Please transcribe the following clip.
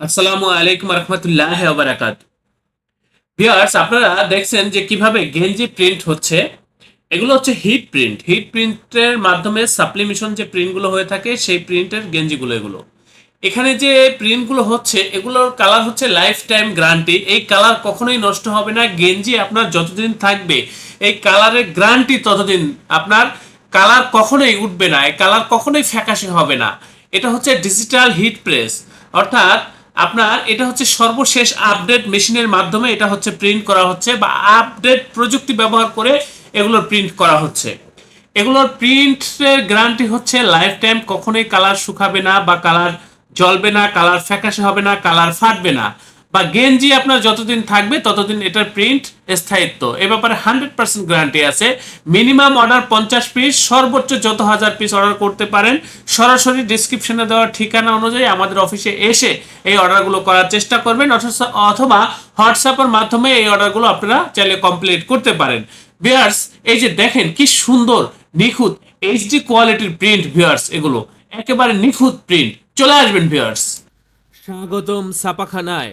আসসালামু আলাইকুম রহমতুল্লাহ বারাকাত। ভিউয়ার্স আপনারা দেখছেন যে কীভাবে গেঞ্জি প্রিন্ট হচ্ছে। এগুলো হচ্ছে হিট প্রিন্ট হিট প্রিন্টের মাধ্যমে সাপ্লিমেশন যে প্রিন্টগুলো হয়ে থাকে, সেই প্রিন্টের গেঞ্জিগুলো এগুলো। এখানে যে প্রিন্টগুলো হচ্ছে, এগুলোর কালার হচ্ছে লাইফ টাইম গ্যারান্টি এই কালার কখনোই নষ্ট হবে না। গেঞ্জি আপনার যতদিন থাকবে, এই কালারের গ্যারান্টি ততদিন আপনার কালার কখনোই উঠবে না। এই কালার কখনোই ফ্যাকাশে হবে না। এটা হচ্ছে ডিজিটাল হিট প্রেস অর্থাৎ আপনার এটা হচ্ছে সর্বশেষ আপডেট মেশিনের মাধ্যমে এটা হচ্ছে প্রিন্ট করা হচ্ছে বা আপডেট প্রযুক্তি ব্যবহার করে এগুলোর প্রিন্ট করা হচ্ছে। এগুলোর প্রিন্টের গ্যারান্টি হচ্ছে লাইফ টাইম কখনোই কালার শুকাবে না বা কালার জ্বলবে না, কালার ফ্যাকাশে হবে না, কালার ফাটবে না। বা গেঞ্জি আপনার যতদিন থাকবে, ততদিন এটার প্রিন্ট স্থায়িত্ব। এ ব্যাপারে হান্ড্রেড পার্সেন্ট গ্যারান্টি আছে। মিনিমাম অর্ডার পঞ্চাশ পিস সর্বোচ্চ যত হাজার পিস অর্ডার করতে পারেন, সরাসরি ডিসক্রিপশনে দেওয়া ঠিকানা অনুযায়ী আমাদের অফিসে এসে এই অর্ডারগুলো করার চেষ্টা করবেন অথবা হোয়াটসঅ্যাপের মাধ্যমে এই অর্ডারগুলো আপনারা চাইলে কমপ্লিট করতে পারেন। ভিউয়ার্স এই যে দেখেন কি সুন্দর, নিখুঁত এইচডি কোয়ালিটির প্রিন্ট ভিউয়ার্স এগুলো। একেবারে নিখুঁত প্রিন্ট চলে আসবেন ভিউয়ার্স স্বাগতম ছাপাখানায়।